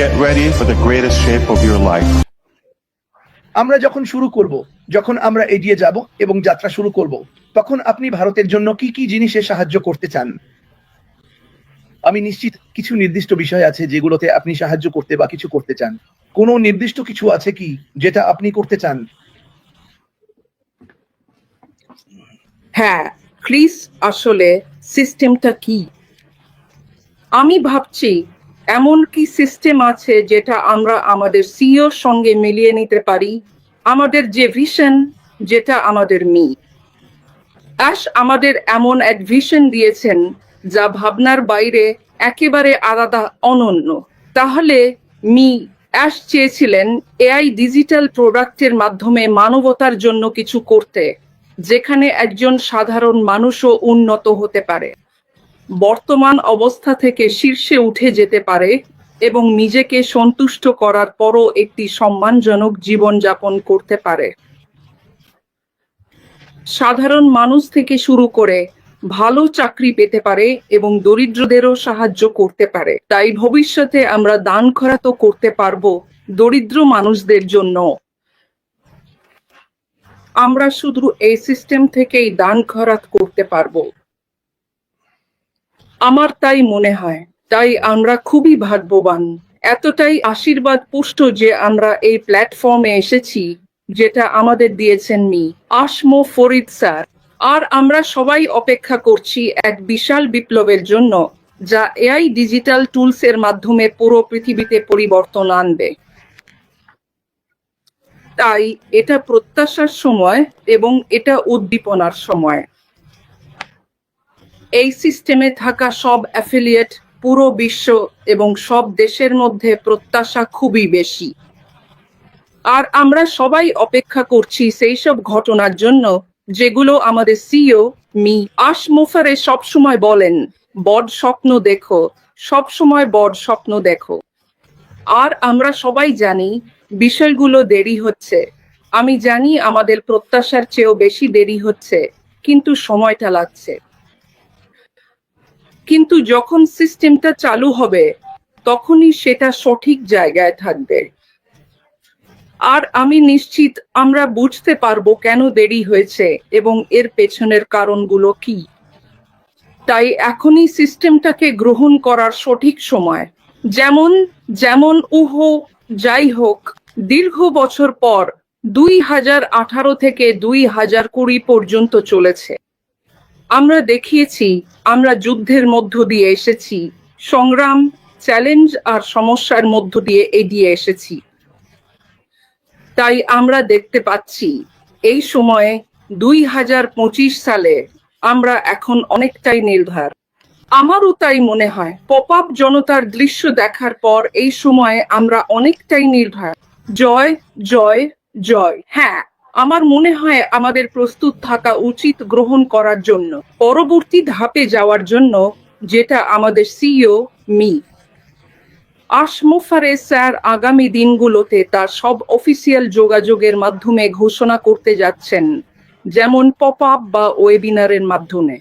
Get ready for the greatest shape of your life. আমরা যখন শুরু করব যখন আমরা এগিয়ে যাব এবং যাত্রা শুরু করব তখন আপনি ভারতের জন্য কি কি জিনিসে সাহায্য করতে চান? আমি নিশ্চিত কিছু নির্দিষ্ট বিষয় আছে যেগুলোতে আপনি সাহায্য করতে বা কিছু করতে চান। কোনো নির্দিষ্ট কিছু আছে কি যেটা আপনি করতে চান? হ্যাঁ ক্রিস আসলে সিস্টেমটা কি? আমি ভাবছি এমন কি সিস্টেম আছে যেটা আমরা আমাদের সিওর সঙ্গে মিলিয়ে নিতে পারি? আমাদের যে ভিশন যেটা আমাদের মি অ্যাশ আমাদের এমন এক ভিশন দিয়েছেন যা ভাবনার বাইরে একেবারে আলাদা, অনন্য। তাহলে মি অ্যাশ চেয়েছিলেন এআই ডিজিটাল প্রোডাক্টের মাধ্যমে মানবতার জন্য কিছু করতে, যেখানে একজন সাধারণ মানুষও উন্নত হতে পারে। বর্তমান অবস্থা থেকে শীর্ষে উঠে যেতে পারে এবং নিজেকে সন্তুষ্ট করার পরও একটি সম্মানজনক জীবনযাপন করতে পারে। সাধারণ মানুষ থেকে শুরু করে ভালো চাকরি পেতে পারে এবং দরিদ্রদেরও সাহায্য করতে পারে। তাই ভবিষ্যতে আমরা দান খরাতো করতে পারব দরিদ্র মানুষদের জন্য। আমরা শুধু এই সিস্টেম থেকেই দান খরাত করতে পারব। আমার তাই মনে হয়, তাই আমরা খুবই ভাগ্যবান। এতটাই আশীর্বাদ পুষ্ট যে আমরা এই প্ল্যাটফর্মে এসেছি, যেটা আমাদের দিয়েছেন মি, আসমো ফরিদ স্যার। আর আমরা সবাই অপেক্ষা করছি এক বিশাল বিপ্লবের জন্য, যা এআই ডিজিটাল টুলস এর মাধ্যমে পুরো পৃথিবীতে পরিবর্তন আনবে। তাই এটা প্রত্যাশার সময় এবং এটা উদ্দীপনার সময়। এই সিস্টেমে থাকা সব অ্যাফিলিয়েট পুরো বিশ্ব এবং সব দেশের মধ্যে প্রত্যাশা খুবই বেশি। আর আমরা সবাই অপেক্ষা করছি সেই সব ঘটনার জন্য, যেগুলো আমাদের সিও মি আশমুফারে সবসময় বলেন, বড স্বপ্ন দেখো, সবসময় বড স্বপ্ন দেখো। আর আমরা সবাই জানি বিষয়গুলো দেরি হচ্ছে। আমি জানি আমাদের প্রত্যাশার চেয়েও বেশি দেরি হচ্ছে, কিন্তু সময়টা লাগছে। কিন্তু যখন সিস্টেমটা চালু হবে, তখনই সেটা সঠিক জায়গায় থাকবে। আর আমি নিশ্চিত আমরা বুঝতে পারব কেন দেরি হয়েছে এবং এর পেছনের কারণগুলো কি। তাই এখনই সিস্টেমটাকে গ্রহণ করার সঠিক সময়। যেমন যেমন উহো, যাই হোক, দীর্ঘ বছর পর দুই হাজার আঠারো থেকে দুই হাজার কুড়ি পর্যন্ত চলেছে। আমরা দেখিয়েছি, আমরা যুদ্ধের মধ্য দিয়ে এসেছি। সংগ্রাম, চ্যালেঞ্জ আর সমস্যার মধ্য দিয়ে এগিয়ে এসেছি। তাই আমরা দেখতে পাচ্ছি, এই সময়ে দুই হাজার পঁচিশ সালে আমরা এখন অনেকটাই নির্ধার। আমারও তাই মনে হয় পপ আপ জনতার দৃশ্য দেখার পর এই সময়ে আমরা অনেকটাই নির্ভর জয় জয় জয়। হ্যাঁ আমার মনে হয় আমাদের প্রস্তুত থাকা উচিত গ্রহণ করার জন্য। পরবর্তী ধাপে যাওয়ার জন্য, যেটা আমাদের সিইও মি। আশমুফারে স্যার আগামী দিনগুলোতে তার সব অফিসিয়াল যোগাযোগের মাধ্যমে ঘোষণা করতে যাচ্ছেন, যেমন পপ আপ বা ওয়েবিনারের মাধ্যমে।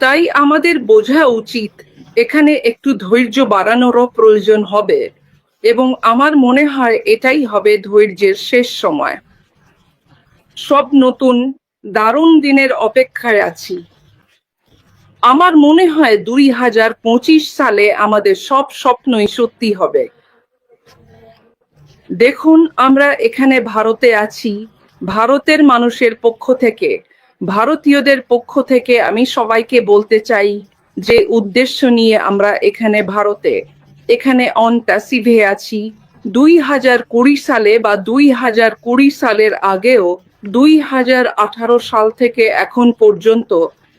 তাই আমাদের বোঝা উচিত, এখানে একটু ধৈর্য বাড়ানোরও প্রয়োজন হবে, এবং আমার মনে হয় এটাই হবে ধৈর্যের শেষ সময়। সব নতুন, দারুণ দিনের অপেক্ষায় আছি। আমার মনে হয় দুই হাজার পঁচিশ সালে আমাদের সব স্বপ্নই সত্যি হবে। দেখুন, আমরা এখানে ভারতে আছি। ভারতের মানুষের পক্ষ থেকে, ভারতীয়দের পক্ষ থেকে আমি সবাইকে বলতে চাই যে উদ্দেশ্য নিয়ে আমরা এখানে ভারতে, এখানে অন প্যাসিভে আছি। দুই হাজার কুড়ি সালে বা দুই হাজার কুড়ি সালের আগেও দুই হাজার আঠারো সাল থেকে এখন পর্যন্ত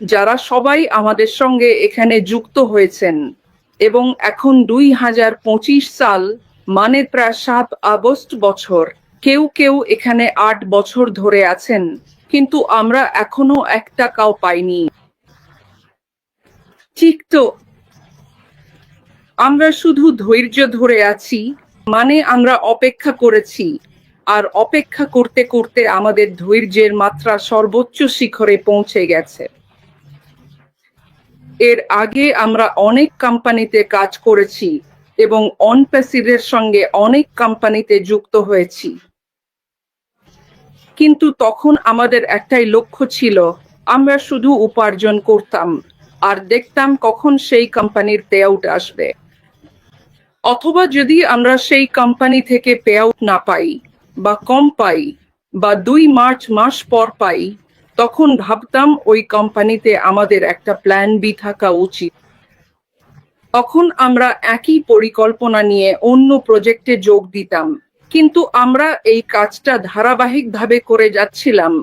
যারা সবাই আমাদের সঙ্গে এখানে যুক্ত হয়েছেন এবং এখন দুই হাজার পঁচিশ সাল মানে প্রায় সাত আগস্ট বছর, কেউ কেউ এখানে আট বছর ধরে আছেন, কিন্তু আমরা এখনও এক টাকাও পাইনি। ঠিক তো। আমরা শুধু ধৈর্য ধরে আছি মানে আমরা অপেক্ষা করেছি আর অপেক্ষা করতে করতে আমাদের ধৈর্যের মাত্রা সর্বোচ্চ শিখরে পৌঁছে গেছে। এর আগে আমরা অনেক কোম্পানিতে কাজ করেছি এবং অনপ্যাসিডের সঙ্গে অনেক কোম্পানিতে যুক্ত হয়েছি। কিন্তু তখন আমাদের একটাই লক্ষ্য ছিল, আমরা শুধু উপার্জন করতাম আর দেখতাম কখন সেই কোম্পানির পে আউট আসবে। অথবা যদি আমরা সেই কোম্পানি থেকে পে আউট না পাই বা কম পাই বা দুই মার্চ মাস পর পাই, তখন ভাবতাম ওই কোম্পানিতে আমাদের একটা প্ল্যান বি থাকা উচিত। তখন আমরা একই পরিকল্পনা নিয়ে অন্য প্রজেক্টে যোগ দিতাম। কিন্তু আমরা এই কাজটা ধারাবাহিকভাবে করে যাচ্ছিলাম,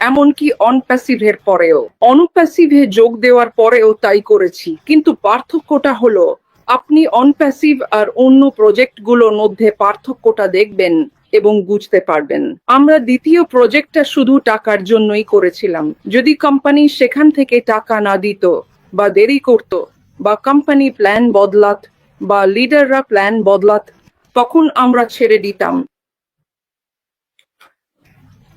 এমনকি অনপ্যাসিভের পরেও। অনুপ্যাসিভে যোগ দেওয়ার পরেও তাই করেছি। কিন্তু পার্থক্যটা হলো, আপনি অনপ্যাসিভ আর অন্য প্রজেক্টগুলোর মধ্যে পার্থক্যটা দেখবেন। এবং বুঝতে পারবেন। আমরা দ্বিতীয় প্রজেক্টটা শুধু টাকার জন্যই করেছিলাম। যদি কোম্পানি সেখান থেকে টাকা না দিত বা দেরি করত বা কোম্পানি প্ল্যান বদলাত বা লিডাররা প্ল্যান বদলাত, তখন আমরা ছেড়ে দিতাম।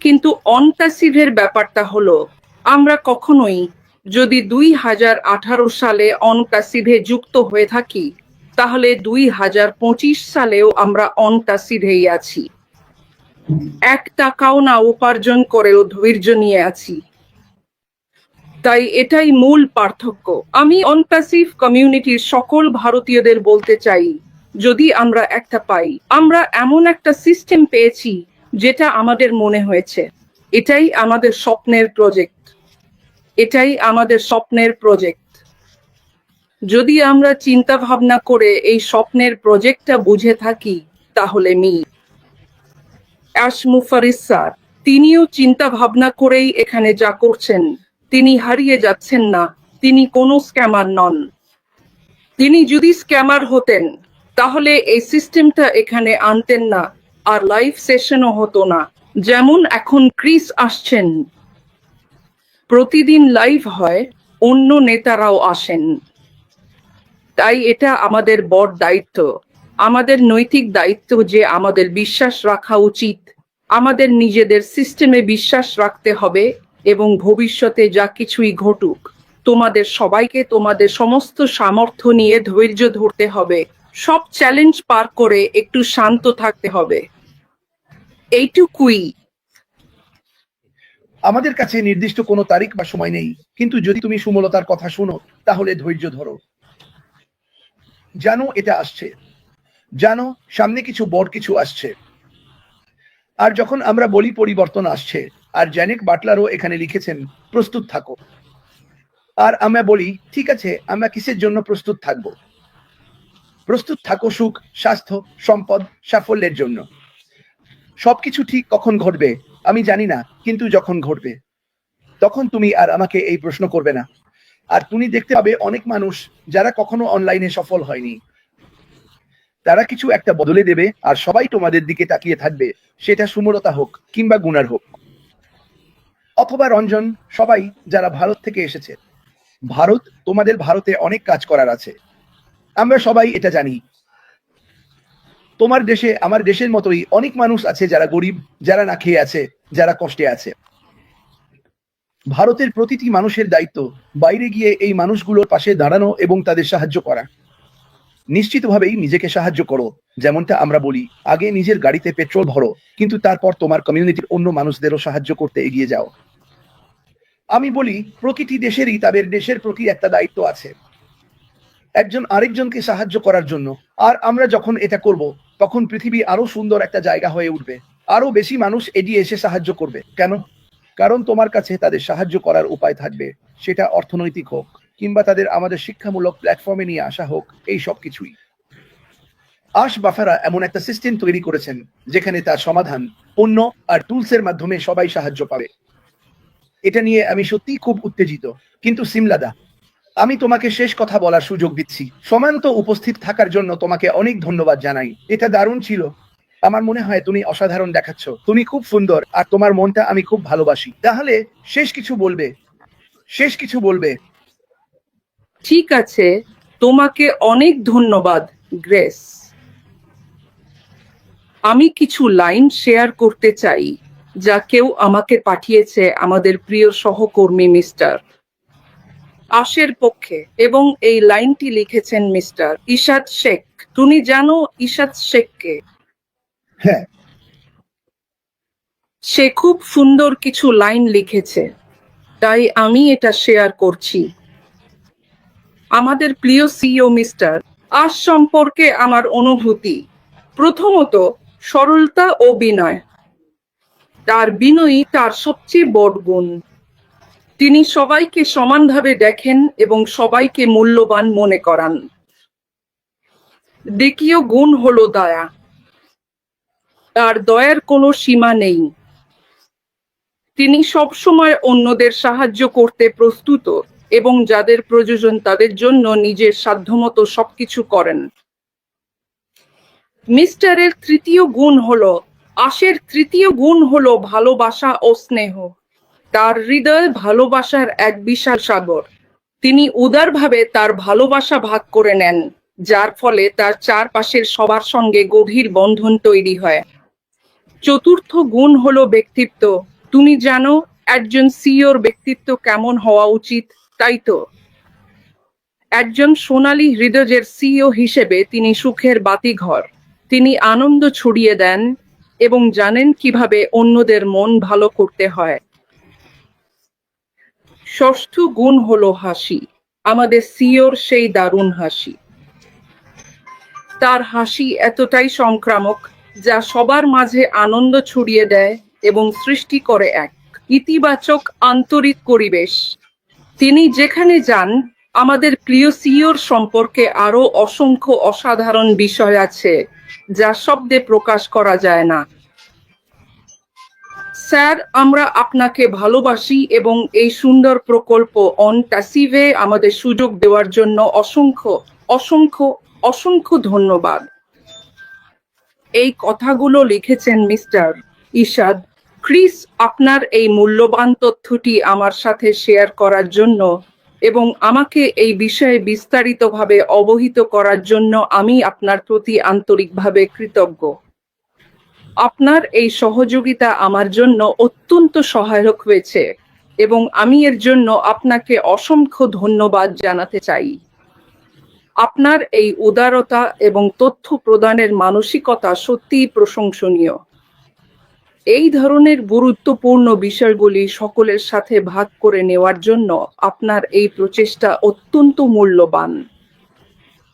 কিন্তু অনপ্যাসিভের ব্যাপারটা হলো, আমরা কখনোই যদি দুই হাজার আঠারো সালে অনপ্যাসিভে যুক্ত হয়ে থাকি, তাহলে দুই হাজার পঁচিশ সালেও আমরা অনপ্যাসিভেই আছি। এক টাকাও না উপার্জন করেও ধৈর্য নিয়ে আছি। তাই এটাই মূল পার্থক্য। আমি অনপ্যাসিভ কমিউনিটির সকল ভারতীয়দের বলতে চাই, যদি আমরা একটা পাই, আমরা এমন একটা সিস্টেম পেয়েছি যেটা আমাদের মনে হয়েছে। এটাই আমাদের স্বপ্নের প্রজেক্ট এটাই আমাদের স্বপ্নের প্রজেক্ট যদি আমরা চিন্তা ভাবনা করে এই স্বপ্নের প্রজেক্টটা বুঝে থাকি, তাহলে মি অ্যাশ মুফারিস স্যার তিনিও চিন্তা ভাবনা করেই এখানে যা করছেন, তিনি হারিয়ে যাচ্ছেন না, তিনি কোনো স্ক্যামার নন। তিনি যদি স্ক্যামার হতেন, তাহলে এই সিস্টেমটা এখানে আনতেন না, আর লাইভ সেশনও হতো না। যেমন এখন ক্রিস আসছেন। প্রতিদিন লাইভ হয়, অন্য নেতারাও আসেন। তাই এটা আমাদের বড় দায়িত্ব। আমাদের নৈতিক দায়িত্ব যে আমাদের বিশ্বাস রাখা উচিত, আমাদের নিজেদের সিস্টেমে বিশ্বাস রাখতে হবে এবং ভবিষ্যতে যা কিছুই ঘটুক, তোমাদের সবাইকে তোমাদের সমস্ত সামর্থ্য নিয়ে ধৈর্য ধরতে হবে। সব চ্যালেঞ্জ পার করে একটু শান্ত থাকতে হবে। এইটুকুই। আমাদের কাছে নির্দিষ্ট কোনো তারিখ বা সময় নেই, কিন্তু যদি তুমি সুমলতার কথা শুনো, তাহলে ধৈর্য ধরো। জানো, এটা আসছে। জানো, সামনে কিছু বড় কিছু আসছে। আর যখন আমরা বলি পরিবর্তন আসছে, আর জ্যানিক বাটলারও এখানে লিখেছেন, প্রস্তুত থাকো। আর আমরা বলি, ঠিক আছে, আমরা কিসের জন্য প্রস্তুত থাকব? প্রস্তুত থাকো সুখ, স্বাস্থ্য, সম্পদ, সাফল্যের জন্য। সবকিছু ঠিক কখন ঘটবে, আমি জানি না, কিন্তু যখন ঘটবে। তখন তুমি আর আমাকে এই প্রশ্ন করবে না। আর তুমি দেখতে পাবে অনেক মানুষ, যারা কখনো অনলাইনে সফল হয়নি। তারা কিছু একটা বদলে দেবে আর সবাই তোমাদের দিকে তাকিয়ে থাকবে। সেটা সুমরতা হোক কিংবা গুনার হোক। অথবা রঞ্জন, সবাই যারা ভারত থেকে এসেছে। ভারত, তোমাদের ভারতে অনেক কাজ করার আছে। আমরা সবাই এটা জানি। তোমার দেশে, আমার দেশের মতোই অনেক মানুষ আছে যারা গরিব, যারা না খেয়ে আছে, যারা কষ্টে আছে। ভারতের প্রতিটি মানুষের দায়িত্ব বাইরে গিয়ে এই মানুষগুলোর পাশে দাঁড়ানো এবং তাদের সাহায্য করা। নিশ্চিতভাবেই নিজেকে সাহায্য করো, যেমনটা আমরা বলি, আগে নিজের গাড়িতে পেট্রোল ভরো, কিন্তু তারপর তোমার কমিউনিটির অন্য মানুষদেরও সাহায্য করতে এগিয়ে যাও। আমি বলি, প্রতিটি দেশেরই তাদের দেশের প্রতি একটা দায়িত্ব আছে। একজন আরেকজনকে সাহায্য করার জন্য। আর আমরা যখন এটা করব, তখন পৃথিবী আরও সুন্দর একটা জায়গা হয়ে উঠবে। আরও বেশি মানুষ এগিয়ে এসে সাহায্য করবে। কেন? কারণ তোমার কাছে তাদের সাহায্য করার উপায় থাকবে। সেটা অর্থনৈতিক হোক। কিংবা তাদের আমাদের শিক্ষামূলক প্ল্যাটফর্মে নিয়ে আসা হোক, এই সব কিছুই। আশ বাফারা এমন একটা সিস্টেম তৈরি করেছেন, যেখানে তার সমাধান পণ্য আর টুলসের মাধ্যমে সবাই সাহায্য পাবে। এটা নিয়ে আমি সত্যিই খুব উত্তেজিত। কিন্তু সিমলাদা, আমি তোমাকে শেষ কথা বলার সুযোগ দিচ্ছি। সমান্ত উপস্থিত থাকার জন্য তোমাকে অনেক ধন্যবাদ জানাই। এটা দারুণ ছিল। আমার মনে হয় তুমি অসাধারণ দেখাচ্ছ। তুমি খুব সুন্দর আর তোমার মনটা আমি খুব ভালোবাসি। তাহলে শেষ কিছু বলবে। শেষ কিছু বলবে। ঠিক আছে তোমাকে অনেক ধন্যবাদ গ্রেস। আমি কিছু লাইন শেয়ার করতে চাই যা কেউ আমাকে পাঠিয়েছে আমাদের প্রিয় সহকর্মী মিস্টার। আশের পক্ষে এবং এই লাইনটি লিখেছেন মিস্টার ইশাদ শেখ। তুমি জানো ইশাদ শেখকে? হ্যাঁ। সে খুব সুন্দর কিছু লাইন লিখেছে তাই আমি এটা শেয়ার করছি। আমাদের প্রিয় সিও মিস্টার, আজ সম্পর্কে আমার অনুভূতি। প্রথমত, সরলতা ও বিনয়। তার বিনয়ী তার সবচেয়ে বড় গুণ। তিনি সবাইকে সমানভাবে দেখেন এবং সবাইকে মূল্যবান মনে করান। দ্বিতীয় গুণ হল দয়া। তার দয়ার কোনো সীমা নেই। তিনি সবসময় অন্যদের সাহায্য করতে প্রস্তুত। এবং যাদের প্রয়োজন তাদের জন্য নিজের সাধ্যমতো সবকিছু করেন। মিস্টারের তৃতীয় গুণ হলো, আশের তৃতীয় গুণ হলো ভালোবাসা ও স্নেহ। তার হৃদয় ভালোবাসার এক বিশাল সাগর। তিনি উদারভাবে তার ভালোবাসা ভাগ করে নেন, যার ফলে তার চারপাশের সবার সঙ্গে গভীর বন্ধন তৈরি হয়। চতুর্থ গুণ হলো ব্যক্তিত্ব। তুমি জানো, একজন সিওর ব্যক্তিত্ব কেমন হওয়া উচিত? তাই তো। একজন সোনালী হৃদয়ের সিও হিসেবে তিনি সুখের বাতিঘর। তিনি আনন্দ ছড়িয়ে দেন এবং জানেন কীভাবে অন্যদের মন ভালো করতে হয়। ষষ্ঠ গুণ হলো হাসি। আমাদের সিওর সেই দারুণ হাসি। তার হাসি এতটাই সংক্রামক যা সবার মাঝে আনন্দ ছড়িয়ে দেয় এবং সৃষ্টি করে এক ইতিবাচক আন্তরিক পরিবেশ। তিনি যেখানে যান, আমাদের প্রিয় সিওর সম্পর্কে আরও অসংখ্য অসাধারণ বিষয় আছে, যা শব্দে প্রকাশ করা যায় না। স্যার, আমরা আপনাকে ভালোবাসি এবং এই সুন্দর প্রকল্প অন ট্যাসিভে আমাদের সুযোগ দেওয়ার জন্য অসংখ্য অসংখ্য অসংখ্য ধন্যবাদ। এই কথাগুলো লিখেছেন মিস্টার ইশাদ ক্রিস, আপনার এই মূল্যবান তথ্যটি আমার সাথে শেয়ার করার জন্য এবং আমাকে এই বিষয়ে বিস্তারিতভাবে অবহিত করার জন্য আমি আপনার প্রতি আন্তরিকভাবে কৃতজ্ঞ। আপনার এই সহযোগিতা আমার জন্য অত্যন্ত সহায়ক হয়েছে এবং আমি এর জন্য আপনাকে অসংখ্য ধন্যবাদ জানাতে চাই। আপনার এই উদারতা এবং তথ্য প্রদানের মানসিকতা সত্যিই প্রশংসনীয়। এই ধরনের গুরুত্বপূর্ণ বিষয়গুলি সকলের সাথে ভাগ করে নেওয়ার জন্য আপনার এই প্রচেষ্টা অত্যন্ত মূল্যবান।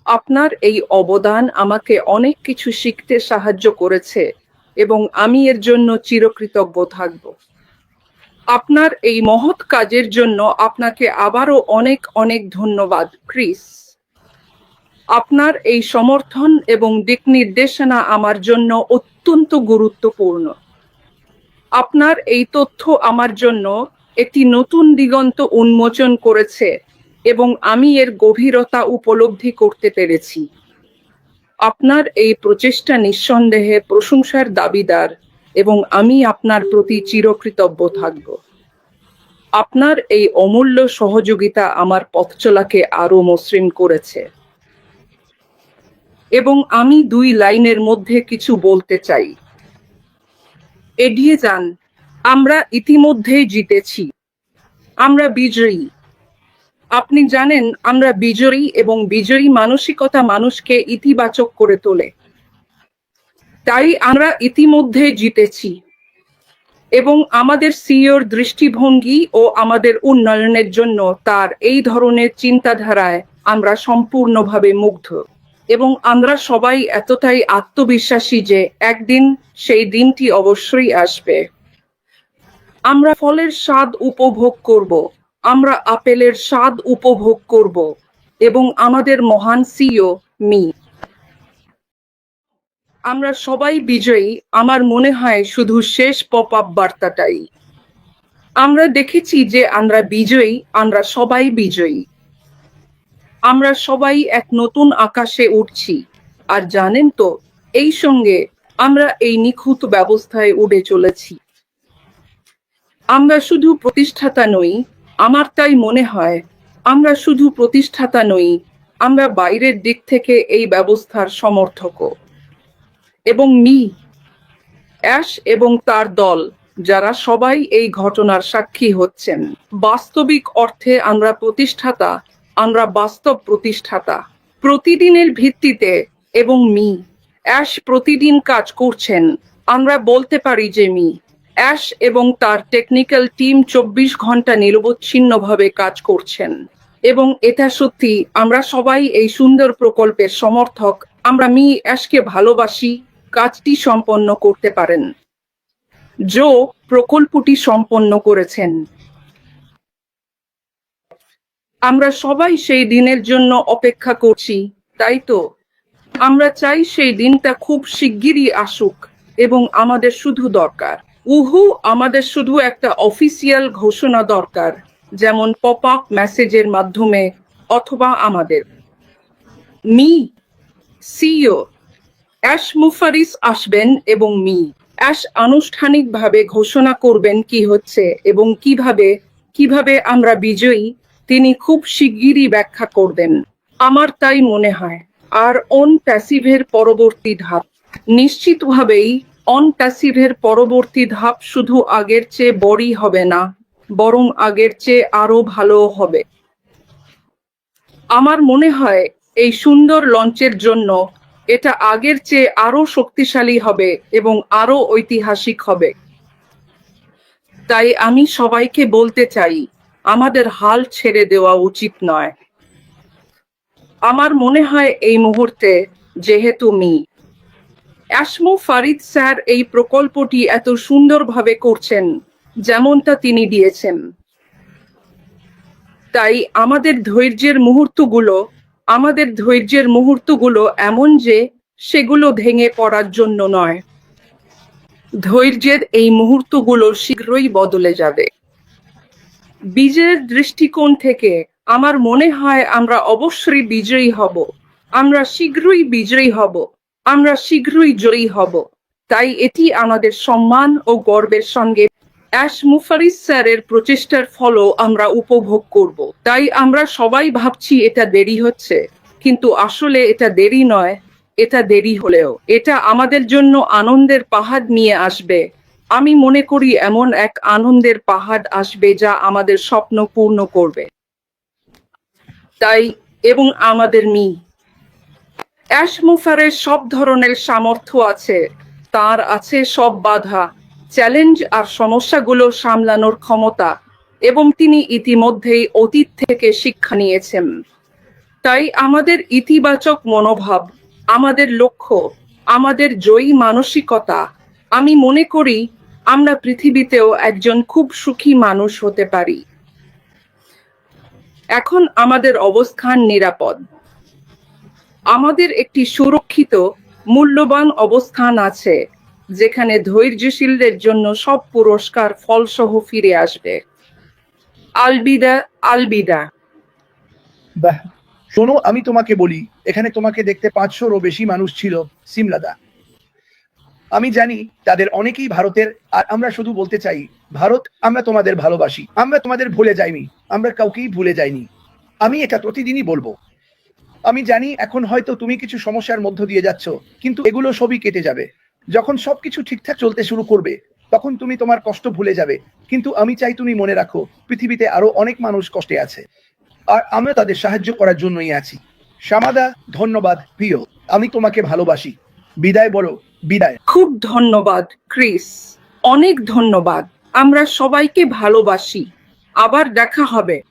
আপনার এই অবদান আমাকে অনেক কিছু শিখতে সাহায্য করেছে এবং আমি এর জন্য চিরকৃতজ্ঞ থাকব। আপনার এই মহৎ কাজের জন্য আপনাকে আবারও অনেক অনেক ধন্যবাদ, ক্রিস। আপনার এই সমর্থন এবং দিক নির্দেশনা আমার জন্য অত্যন্ত গুরুত্বপূর্ণ। আপনার এই তথ্য আমার জন্য একটি নতুন দিগন্ত উন্মোচন করেছে এবং আমি এর গভীরতা উপলব্ধি করতে পেরেছি। আপনার এই প্রচেষ্টা নিঃসন্দেহে প্রশংসার দাবিদার এবং আমি আপনার প্রতি চিরকৃতজ্ঞ থাকব। আপনার এই অমূল্য সহযোগিতা আমার পথ চলাকে আরও মসৃণ করেছে। এবং আমি দুই লাইনের মধ্যে কিছু বলতে চাই। এগিয়ে যান। আমরা ইতিমধ্যেই জিতেছি। আমরা বিজয়ী। আপনি জানেন, আমরা বিজয়ী এবং বিজয়ী মানসিকতা মানুষকে ইতিবাচক করে তোলে। তাই আমরা ইতিমধ্যে জিতেছি। এবং আমাদের সিওর দৃষ্টিভঙ্গি ও আমাদের উন্নয়নের জন্য তার এই ধরনের চিন্তাধারায় আমরা সম্পূর্ণভাবে মুগ্ধ। এবং আমরা সবাই এতটাই আত্মবিশ্বাসী যে একদিন সেই দিনটি অবশ্যই আসবে। আমরা ফলের স্বাদ উপভোগ করব, আমরা আপেলের স্বাদ উপভোগ করব এবং আমাদের মহান সিও মি। আমরা সবাই বিজয়ী, আমার মনে হয় শুধু শেষ পপ আপ বার্তাটাই। আমরা দেখেছি যে আমরা বিজয়ী, আমরা সবাই বিজয়ী। আমরা সবাই এক নতুন আকাশে উঠছি আর জানেন তো, এই সঙ্গে আমরা এই নিখুঁত ব্যবস্থায় উড়ে চলেছি। আমরা শুধু প্রতিষ্ঠাতা নই, আমার তাই মনে হয়, আমরা শুধু প্রতিষ্ঠাতা নই, আমরা বাইরের দিক থেকে এই ব্যবস্থার সমর্থকও। এবং মি, অ্যাশ এবং তার দল, যারা সবাই এই ঘটনার সাক্ষী হচ্ছেন। বাস্তবিক অর্থে আমরা প্রতিষ্ঠাতা আমরা বাস্তব প্রতিষ্ঠাতা। প্রতিদিনের ভিত্তিতে এবং মি। অ্যাশ প্রতিদিন কাজ করছেন। আমরা বলতে পারি যে মি। অ্যাশ এবং তার টেকনিক্যাল টিম চব্বিশ ঘণ্টা নিরবচ্ছিন্নভাবে কাজ করছেন। এবং এটা সত্যি, আমরা সবাই এই সুন্দর প্রকল্পের সমর্থক। আমরা মি অ্যাশকে ভালোবাসি, কাজটি সম্পন্ন করতে পারেন। জো প্রকল্পটি সম্পন্ন করেছেন। আমরা সবাই সেই দিনের জন্য অপেক্ষা করছি, তাই তো? আমরা চাই সেই দিনটা খুব শিগগিরই আসুক এবং আমাদের শুধু দরকার। উহু, আমাদের শুধু একটা অফিসিয়াল ঘোষণা দরকার, যেমন পপ আপ মেসেজের মাধ্যমে অথবা আমাদের। মি সিও অ্যাশ মুফারিস আসবেন এবং মি, অ্যাশ আনুষ্ঠানিকভাবে ঘোষণা করবেন কি হচ্ছে এবং কীভাবে কীভাবে আমরা বিজয়ী তিনি খুব শিগগিরই ব্যাখ্যা করবেন। আমার তাই মনে হয়, আর অন প্যাসিভের পরবর্তী ধাপ। নিশ্চিতভাবেই অন প্যাসিভের পরবর্তী ধাপ শুধু আগের চেয়ে বড়ই হবে না, বরং আগের চেয়ে আরও ভালো হবে। আমার মনে হয়, এই সুন্দর লঞ্চের জন্য এটা আগের চেয়ে আরও শক্তিশালী হবে এবং আরও ঐতিহাসিক হবে। তাই আমি সবাইকে বলতে চাই আমাদের হাল ছেড়ে দেওয়া উচিত নয়। আমার মনে হয় এই মুহূর্তে যেহেতু মি। অ্যাসমু ফারিদ স্যার এই প্রকল্পটি এত সুন্দরভাবে করছেন, যেমনটা তিনি দিয়েছেন। তাই আমাদের ধৈর্যের মুহূর্তগুলো, আমাদের ধৈর্যের মুহূর্তগুলো এমন যে সেগুলো ভেঙে পড়ার জন্য নয়। ধৈর্যের এই মুহূর্তগুলো শীঘ্রই বদলে যাবে। বীজের দৃষ্টিকোণ থেকে আমার মনে হয় আমরা অবশ্যই বিজয়ী হব। আমরা শীঘ্রই বিজয়ী হব। আমরা শীঘ্রই জয়ী হব। তাই এটি আমাদের সম্মান ও গর্বের সঙ্গে অ্যাশ মুফারিস স্যারের প্রচেষ্টার ফলও আমরা উপভোগ করব। তাই আমরা সবাই ভাবছি এটা দেরি হচ্ছে। কিন্তু আসলে এটা দেরি নয়, এটা দেরি হলেও। এটা আমাদের জন্য আনন্দের পাহাড় নিয়ে আসবে। আমি মনে করি এমন এক আনন্দের পাহাড় আসবে যা আমাদের স্বপ্ন পূর্ণ করবে। তাই এবং আমাদের মি। অ্যাশ মুফারের সব ধরনের সামর্থ্য আছে, তার আছে সব বাধা, চ্যালেঞ্জ আর সমস্যাগুলো সামলানোর ক্ষমতা, এবং তিনি ইতিমধ্যেই অতীত থেকে শিক্ষা নিয়েছেন। তাই আমাদের ইতিবাচক মনোভাব, আমাদের লক্ষ্য, আমাদের জয়ী মানসিকতা, আমি মনে করি আমরা পৃথিবীতেও একজন খুব সুখী মানুষ হতে পারি। এখন আমাদের অবস্থান নিরাপদ। আমাদের একটি সুরক্ষিত, মূল্যবান অবস্থান আছে, যেখানে ধৈর্যশীলদের জন্য সব পুরস্কার ফলসহ ফিরে আসবে। আলবিদা আলবিদা। বাহ, শোনো, আমি তোমাকে বলি, এখানে তোমাকে দেখতে পাঁচশোরও বেশি মানুষ ছিল সিমলাদা। আমি জানি তাদের অনেকেই ভারতের, আর আমরা শুধু বলতে চাই, ভারত, আমরা তোমাদের ভালোবাসি। আমরা তোমাদের ভুলে যাইনি। আমরা কাউকেই ভুলে যাইনি। আমি এটা প্রতিদিনই বলব। আমি জানি এখন হয়তো তুমি কিছু সমস্যার মধ্য দিয়ে যাচ্ছ, কিন্তু এগুলো সবই কেটে যাবে। যখন সবকিছু ঠিকঠাক চলতে শুরু করবে, তখন তুমি তোমার কষ্ট ভুলে যাবে। কিন্তু আমি চাই তুমি মনে রাখো, পৃথিবীতে আরও অনেক মানুষ কষ্টে আছে। আর আমরা তাদের সাহায্য করার জন্যই আছি। শ্যামাদা ধন্যবাদ, প্রিয়। আমি তোমাকে ভালোবাসি। বিদায় বলো। বিদায়। খুব ধন্যবাদ ক্রিস। অনেক ধন্যবাদ। আমরা সবাইকে ভালোবাসি। আবার দেখা হবে।